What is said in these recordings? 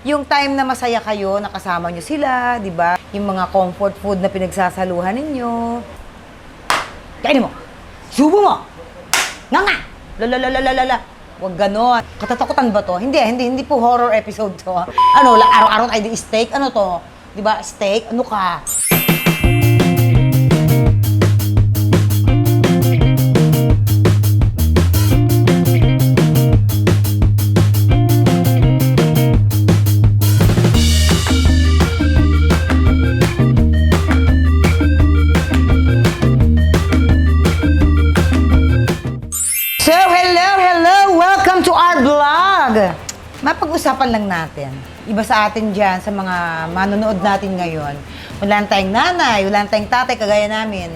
yung time na masaya kayo, nakasama nyo sila, di ba? Yung mga comfort food na pinagsasaluhan ninyo. Kainin mo! Subo mo! Nga nga! Lalalalala. Huwag ganon. Katatakutan ba to? Hindi, hindi, hindi po horror episode to. Ano, araw-araw tayo di steak? Ano to? Di ba, steak? Ano ka? Mapag-usapan lang natin. Iba sa atin dyan, sa mga manonood natin ngayon. Wala tayong nanay, wala tayong tatay, kagaya namin.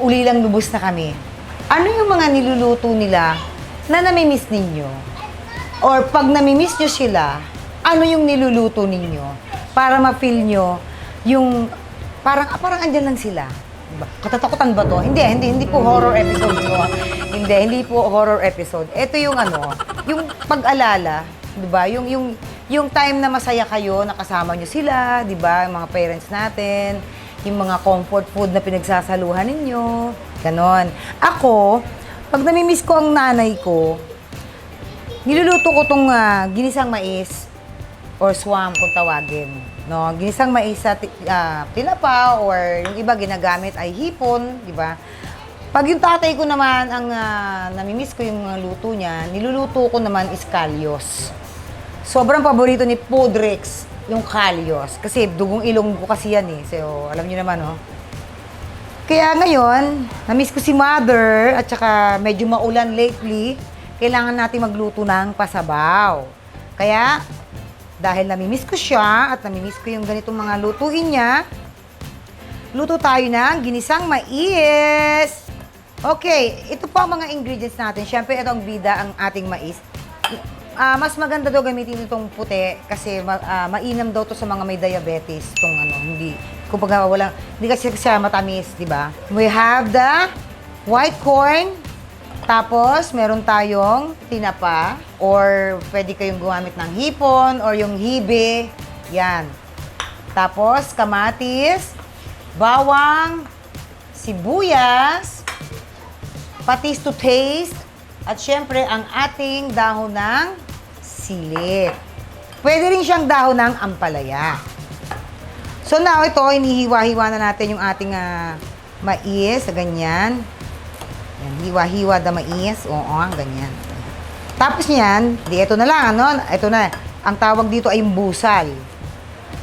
Uli lang lubos na kami. Ano yung mga niluluto nila na namimiss ninyo? Or pag namimiss nyo sila, ano yung niluluto ninyo? Para ma-feel nyo yung parang, ah, parang andyan lang sila. Diba? Katatakutan ba to? Hindi, hindi, hindi po horror episode to. Hindi, hindi po horror episode. Ito yung ano, yung pag-alala, 'di ba? Yung yung yung time na masaya kayo, nakasama nyo sila, 'di ba? Yung mga parents natin, yung mga comfort food na pinagsasaluhan ninyo, ganon. Ako, pag namimiss ko ang nanay ko, niluluto ko tong ah, ginisang mais or swam kung tawagin. No, ginisang mais sa ti- ah, tinapa or yung iba ginagamit ay hipon, di ba? Pag yung tatay ko naman ang ah, namimiss ko yung mga luto niya, niluluto ko naman is kalyos. Sobrang paborito ni Podrex yung kalyos kasi dugong ilong ko kasi yan eh. So, alam niyo naman, oh. Kaya ngayon, namiss ko si mother at saka medyo maulan lately, kailangan natin magluto ng pasabaw. Kaya, dahil namimiss ko siya at namimiss ko yung ganitong mga lutuin niya, luto tayo ng ginisang mais. Okay, ito po ang mga ingredients natin. Siyempre, ito ang bida, ang ating mais. Ah, mas maganda daw gamitin itong puti kasi ma- ah, mainam daw to sa mga may diabetes. Itong ano, hindi, kumbaga walang, hindi kasi siya matamis, di ba? We have the white corn, tapos meron tayong tinapa, or pwede kayong gumamit ng hipon, or yung hibe, yan. Tapos, kamatis, bawang, sibuyas, patis to taste, at syempre ang ating dahon ng sili. Pwede rin siyang dahon ng ampalaya. So now, ito, inihiwa-hiwa na natin yung ating ah, mais, ganyan. Yan, hiwa-hiwa da mais. Oo, ganyan. Tapos niyan, di ito na lang, ano? Ito na. Ang tawag dito ay busal.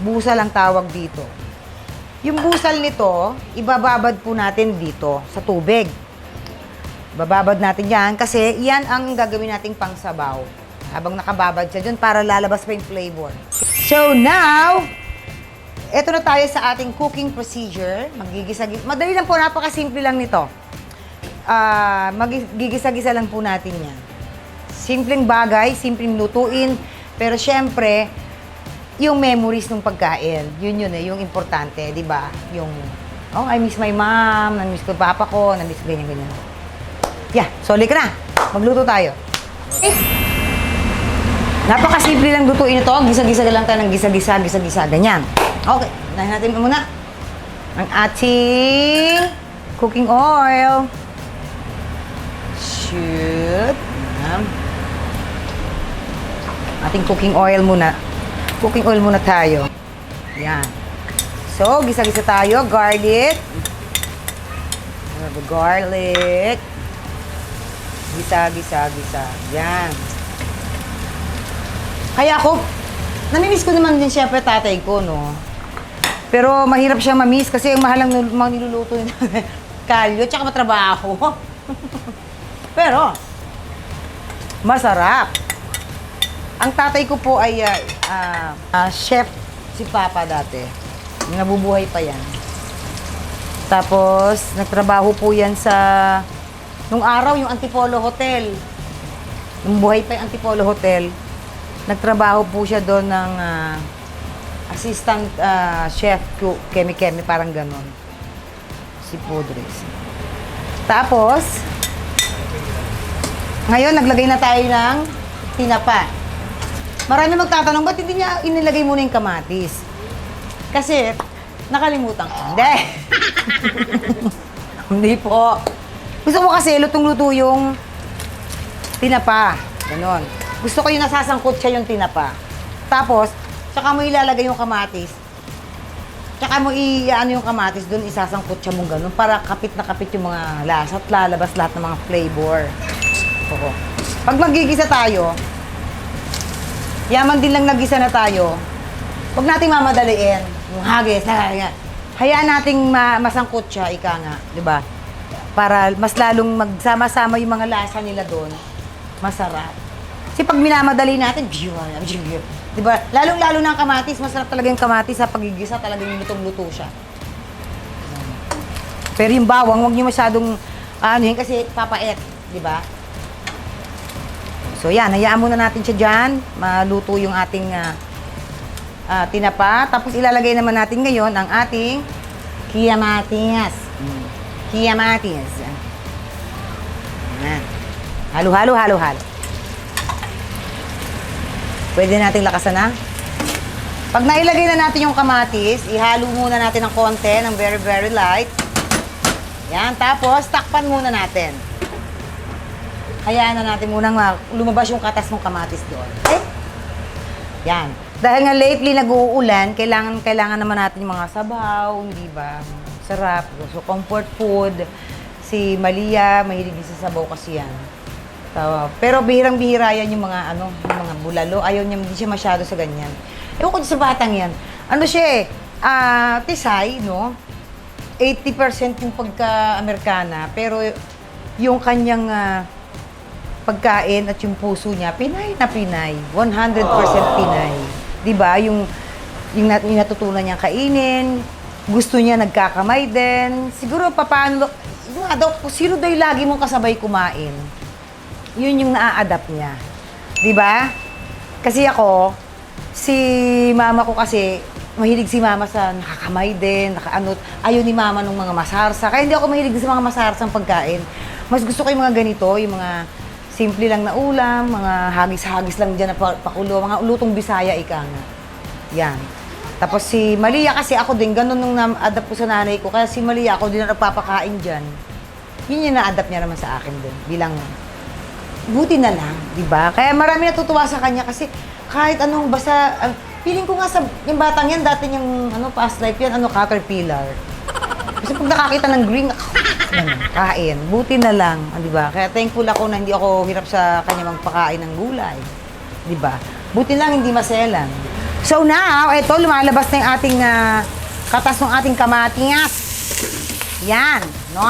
Busal ang tawag dito. Yung busal nito, ibababad po natin dito sa tubig. Bababad natin yan kasi yan ang gagawin nating pangsabaw. Habang nakababad siya dyan para lalabas pa yung flavor. So now, eto na tayo sa ating cooking procedure. Magigisa Madali lang po, napakasimple lang nito. Ah, magigisa-gisa lang po natin yan. Simpleng bagay, simpleng lutuin, pero syempre, yung memories ng pagkain, yun yun eh, yung importante, di ba? Yung, oh, I miss my mom, na-miss ko papa ko, na-miss ko ganyan, ganyan. Yeah, so ka na. Magluto tayo. Eh, napakasimple lang lutuin ito. Gisa-gisa lang tayo ng gisa-gisa, gisa-gisa, ganyan. Okay, unahin natin muna ang ating cooking oil. Shoot. Yan. Ating cooking oil muna. Cooking oil muna tayo. Yan. So, gisa-gisa tayo. Garlic. Garlic. Gisa, gisa, gisa. Yan. Kaya ako, namimiss ko naman din syempre tatay ko, no? Pero mahirap siyang mamiss kasi ang mahal ang nil- mga niluluto niya. Kalyo, tsaka matrabaho. Pero, masarap. Ang tatay ko po ay ah, ah, ah, chef si Papa dati. Nabubuhay pa yan. Tapos, nagtrabaho po yan sa... Nung araw, yung Antipolo Hotel. Nung buhay pa yung Antipolo Hotel, nagtrabaho po siya doon ng ah, assistant ah, chef, ko- kemi-kemi, parang ganon. Si Pudres. Tapos, ngayon, naglagay na tayo ng tinapa. Marami magtatanong, ba't hindi niya inilagay muna yung kamatis? Kasi, nakalimutan ko. Hindi. hindi po. Gusto ko kasi lutong-luto yung tinapa. Ganon. Gusto ko yung nasasangkot siya yung tinapa. Tapos, tsaka mo ilalagay yung kamatis. Tsaka mo i ano yung kamatis doon isasangkot siya mong ganun para kapit na kapit yung mga lasa at lalabas lahat ng mga flavor. Oo. Pag magigisa tayo, yaman din lang nagisa na tayo, huwag nating mamadaliin. Yung hagis, hayaan nating ma- masangkot siya, ika nga, di ba? Para mas lalong magsama-sama yung mga lasa nila doon. Masarap. Kasi pag minamadali natin, di ba? Lalong-lalo na ang kamatis, masarap talaga yung kamatis sa pagigisa, talagang lutong-luto siya. Pero yung bawang, huwag niyo masyadong ano yun kasi papait, di ba? So yan, hayaan muna natin siya dyan. Maluto yung ating ah, ah, tinapa. Tapos ilalagay naman natin ngayon ang ating kiyamatis. Mm. Kiyamatis. Yan. Halo, halo, halo, halo. Pwede nating lakasan na. Pag nailagay na natin yung kamatis, ihalo muna natin ng konti ng very, very light. Yan, tapos takpan muna natin. Hayaan na natin munang ma- lumabas yung katas ng kamatis doon. Okay? Yan. Dahil nga lately nag-uulan, kailangan, kailangan naman natin yung mga sabaw, hindi ba? Sarap. So, comfort food. Si Malia, mahilig din sa sabaw kasi yan. So, pero bihirang-bihira yan yung mga ano, yung mga bulalo. Ayaw niya, hindi siya masyado sa ganyan. Ewan ko sa batang yan. Ano siya eh, ah, tisay, no? 80% yung pagka-Amerikana, pero yung kanyang ah, pagkain at yung puso niya, Pinay na Pinay. 100% Pinay. 'Di ba? Yung, yung, nat- yung natutunan niyang kainin, gusto niya nagkakamay din. Siguro, paano, yung daw, sino daw lagi mong kasabay kumain? Yun yung naa-adapt niya. 'Di ba? Kasi ako, si mama ko kasi, mahilig si mama sa nakakamay din, nakaano, ayaw ni mama ng mga masarsa. Kaya hindi ako mahilig sa mga masarsang pagkain. Mas gusto ko yung mga ganito, yung mga simple lang na ulam, mga hagis-hagis lang dyan na pa- pakulo, mga lutong bisaya ika nga. Yan. Tapos si Malia kasi ako din, ganun nung na-adapt ko sa nanay ko. Kaya si Malia ako din na nagpapakain dyan. Yun yung na-adapt niya naman sa akin din. Bilang buti na lang, di ba? Kaya marami natutuwa sa kanya kasi kahit anong basta, ang- feeling ko nga sa yung batang yan, dati yung ano, past life yan, ano, caterpillar. Kasi pag nakakita ng green, ano, kain. Buti na lang, di ba? Kaya thankful ako na hindi ako hirap sa kanya magpakain ng gulay. Di ba? Buti lang hindi maselan. So now, ito, lumalabas na yung ating ah, katas ng ating kamatis. Yan, no?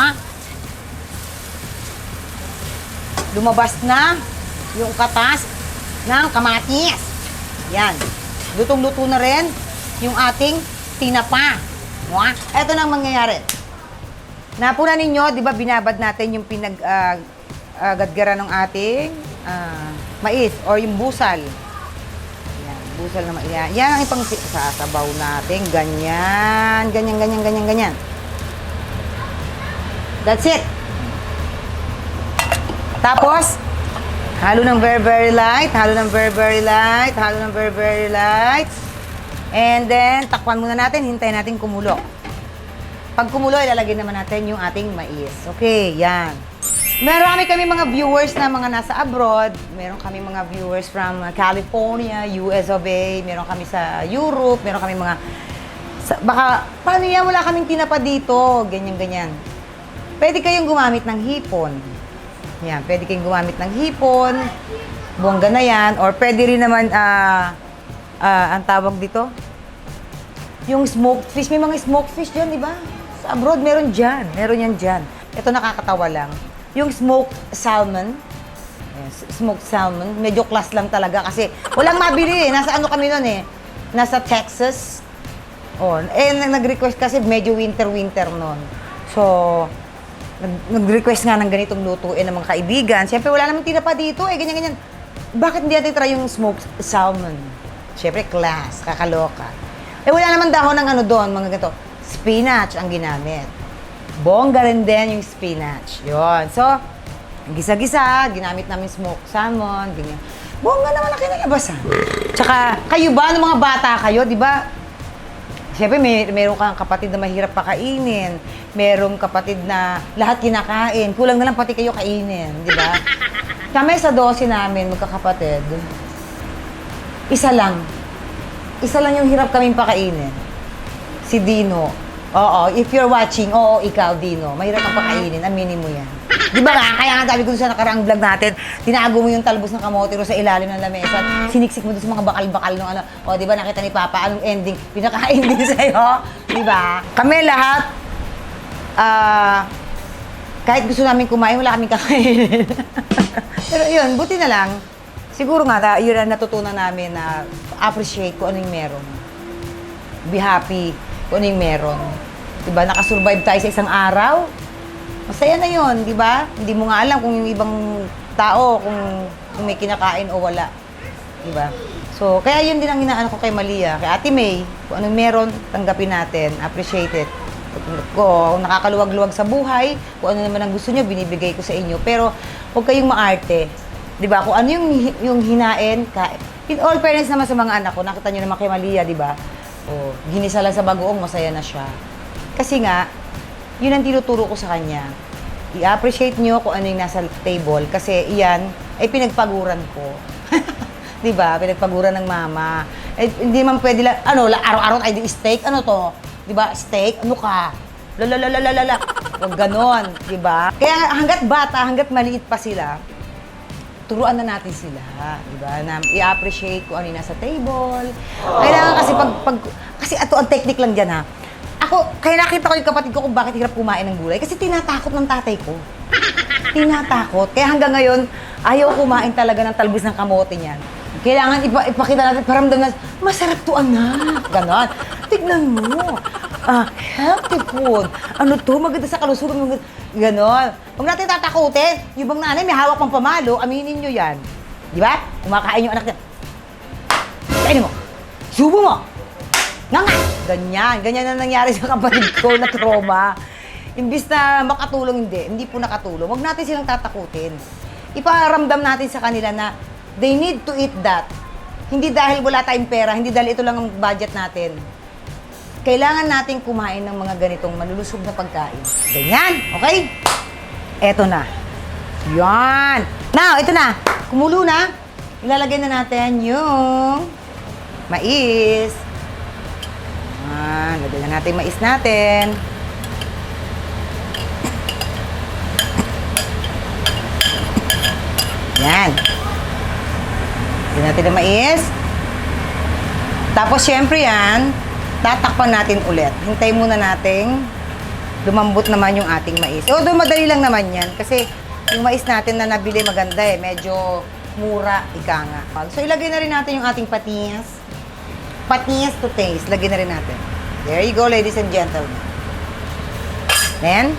lumabas na yung katas ng kamatis. Yan. Lutong-luto na rin yung ating tinapa. Mua. Ito na ang mangyayari. Napuna ninyo, di ba, binabad natin yung pinag ah, gadgara ng ating ah, mais or yung busal. Yan, busal na mais. Yan, yan ang ipang sasabaw natin. Ganyan, ganyan, ganyan, ganyan, ganyan. That's it. Tapos, halo ng very, very light, halo ng very, very light, halo ng very, very light. And then, takpan muna natin, hintayin natin kumulo. Pag kumulo, ilalagay naman natin yung ating mais. Okay, yan. Marami kami mga viewers na mga nasa abroad. Meron kami mga viewers from uh, California, US of A. Meron kami sa Europe. Meron kami mga... Sa, baka, paano yan? Wala kaming tinapa dito. Ganyan, ganyan. Pwede kayong gumamit ng hipon. Yan, pwede kayong gumamit ng hipon, bongga na yan, or pwede rin naman, ah, ah, ang tawag dito, yung smoked fish. May mga smoked fish dyan, di ba? Sa abroad, meron dyan. Meron yan dyan. Ito nakakatawa lang. Yung smoked salmon, smoked salmon, medyo class lang talaga kasi walang mabili eh. Nasa ano kami nun eh? Nasa Texas. Oh, eh, nag- nag-request kasi medyo winter-winter nun. So, nag- nag-request nga ng ganitong lutuin ng mga kaibigan. Siyempre, wala namang tinapa dito eh, ganyan-ganyan. Bakit hindi natin try yung smoked salmon? Siyempre, class, kakaloka. Eh, wala naman dahon ng ano doon, mga ganito. Spinach ang ginamit. Bongga rin din yung spinach. Yon. So, gisa-gisa, ginamit namin smoked salmon, ganyan. Bongga naman ang kinalabasan. Tsaka, kayo ba, ng mga bata kayo, di ba? Siyempre, may, meron kang kapatid na mahirap pakainin. Merong kapatid na lahat kinakain. Kulang na lang pati kayo kainin, di ba? Kami sa 12 namin, magkakapatid, isa lang. Isa lang yung hirap kaming pakainin. Si Dino. Oo, if you're watching, oo, ikaw, Dino. Mahirap kang pakainin, aminin mo yan. Di ba nga, kaya nga sabi ko sa nakaraang vlog natin, tinago mo yung talbos ng kamote ro sa ilalim ng lamesa, siniksik mo doon sa mga bakal-bakal ng ano. O, di ba nakita ni Papa, anong ending? Pinakain din sa'yo. Di ba? Kami lahat, ah, kahit gusto namin kumain, wala kaming kakainin. Pero yun, buti na lang. Siguro nga, ta- yun ang natutunan namin na appreciate kung ano yung meron. Be happy kung ano yung meron. Diba, nakasurvive tayo sa isang araw. Masaya na yun, di ba? Hindi mo nga alam kung yung ibang tao, kung, kung may kinakain o wala. Di ba? So, kaya yun din ang inaano ko kay Malia, kay Ate May. Kung anong meron, tanggapin natin. Appreciate it. Kung nakakaluwag-luwag sa buhay, kung ano naman ang gusto nyo, binibigay ko sa inyo. Pero, huwag kayong maarte. Di ba? Kung ano yung, yung hinain, ka, in all fairness naman sa mga anak ko, nakita nyo naman kay Malia, di ba? O, ginisa lang sa bagoong, masaya na siya. Kasi nga, yun ang tinuturo ko sa kanya. I-appreciate nyo kung ano yung nasa table kasi iyan ay pinagpaguran ko. 'Di ba? Pinagpaguran ng mama. Eh, hindi man pwede lang, ano, la- araw-araw tayo di steak, ano to? 'Di ba? Steak, ano ka? Lalalalalala. Huwag ganon, 'di ba? Kaya hanggat bata, hanggat maliit pa sila, turuan na natin sila, di ba? Na i-appreciate kung ano yung nasa table. Kailangan kasi pag, pag kasi ito ang technique lang diyan ha. Ako, kaya nakita ko yung kapatid ko kung bakit hirap kumain ng gulay. Kasi tinatakot ng tatay ko. Tinatakot. Kaya hanggang ngayon, ayaw kumain talaga ng talbos ng kamote niyan. Kailangan ipa, ipakita natin, paramdam na, masarap to anak. Ganon. Tignan mo. Ah, healthy food. Ano to? Maganda sa kalusugan. Maganda. Ganon. Huwag natin tatakutin. Yung bang nanay, may hawak pang pamalo, aminin nyo yan. Di ba? Kumakain yung anak niya. Kainin mo. Subo mo. Nga nga. Ganyan. Ganyan na nangyari sa kapatid ko na trauma. Imbis na makatulong, hindi. Hindi po nakatulong. Huwag natin silang tatakutin. Iparamdam natin sa kanila na they need to eat that. Hindi dahil wala tayong pera, hindi dahil ito lang ang budget natin. Kailangan natin kumain ng mga ganitong malulusog na pagkain. Ganyan, okay? Eto na. Yan. Now, ito na. Kumulo na. Ilalagay na natin yung mais. Ah, lagyan na natin mais natin. Yan. Lagyan natin ang mais. Tapos, syempre yan, tatakpan natin ulit. Hintayin muna natin lumambot naman yung ating mais. Although madali lang naman yan kasi yung mais natin na nabili maganda eh. Medyo mura, ika nga. So ilagay na rin natin yung ating patis. Patis to taste. Lagyan na rin natin. There you go, ladies and gentlemen. Then,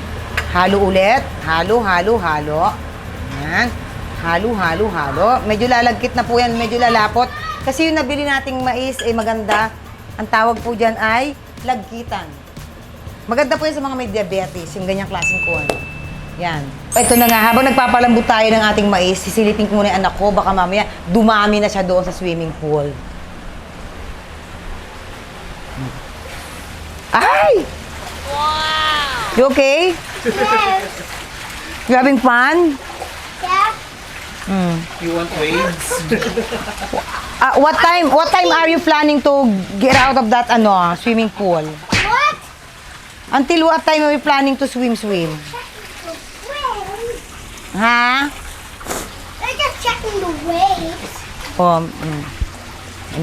halo ulit. Halo, halo, halo. Yan. Halo, halo, halo. Medyo lalagkit na po yan. Medyo lalapot. Kasi yung nabili nating mais ay maganda. Ang tawag po dyan ay lagkitan. Maganda po yan sa mga may diabetes, yung ganyang klaseng kuwan. Yan. Ito na nga, habang nagpapalambot tayo ng ating mais, sisilipin ko muna yung anak ko, baka mamaya dumami na siya doon sa swimming pool. Ay! Wow! You okay? Yes. You having fun? You want waves? Ah, what time what time are you planning to get out of that ano swimming pool? What? Until what time are you planning to swim swim? Waves. Ha? They're just checking the waves. Oh, mm.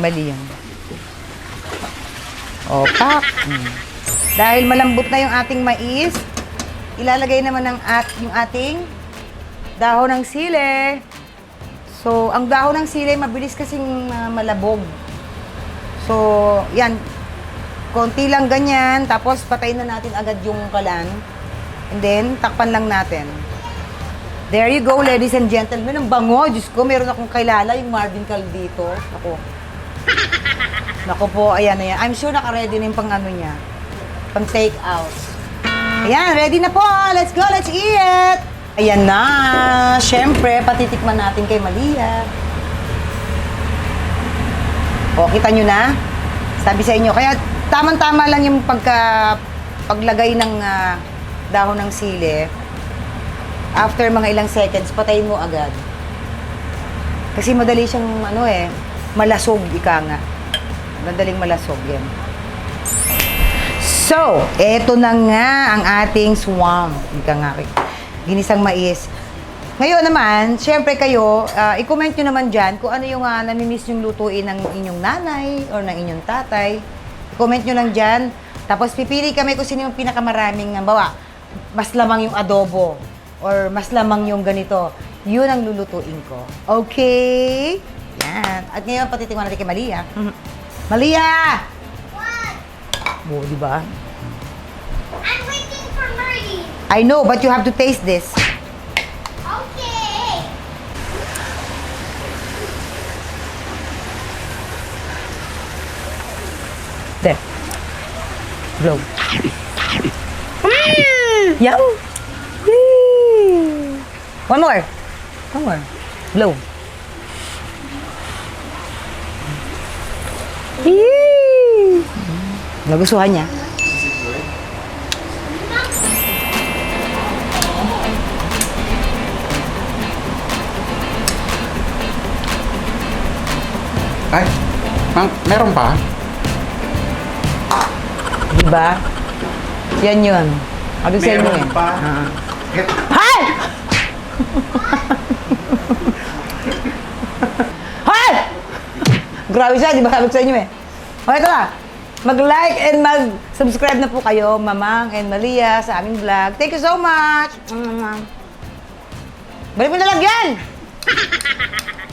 Mali yan. O, pak. Mm. Dahil malambot na yung ating mais, ilalagay naman ng at, yung ating dahon ng sile. So, ang dahon ng sile, mabilis kasing ah, malabog. So, yan. Konti lang ganyan, tapos patayin na natin agad yung kalan. And then, takpan lang natin. There you go, ladies and gentlemen. Ang bango. Diyos ko, meron akong kailala, yung Marvin Caldito. Ako. Naku po, ayan na yan. I'm sure naka-ready na yung pang ano niya. Pang take out. Ayan, ready na po. Let's go, let's eat! Ayan na. Siyempre, patitikman natin kay Malia. O, kita nyo na? Sabi sa inyo. Kaya tamang-tama lang yung pagka, paglagay ng ah, dahon ng sili. After mga ilang seconds, patayin mo agad. Kasi madali siyang ano eh, malasog ika nga. Madaling malasog yan. So, eto na nga ang ating swamp. Ika nga, ginisang mais. Ngayon naman, syempre kayo, ah, i-comment nyo naman dyan kung ano yung uh, namimiss yung lutuin ng inyong nanay or ng inyong tatay. I-comment nyo lang dyan. Tapos pipili kami kung sino yung pinakamaraming, bawa, mas lamang yung adobo or mas lamang yung ganito. Yun ang lulutuin ko. Okay? Yan. At ngayon, patitingnan natin kay Malia. Malia! What? Oo, di ba? I know, but you have to taste this. Okay. There. Blow. Yum! Yay! One more. One more. Blow. Yay! Nagustuhan niya. Ay, ma- meron pa? Di ba? Yan yun. Sabi sa inyo Meron eh. pa. Ah. Et- Hay! Hay! Grabe siya, di ba sabi sa inyo eh. O, ito na. Mag-like and mag-subscribe na po kayo, Mamang and Malia, sa aming vlog. Thank you so much! Balik mo na lang yan!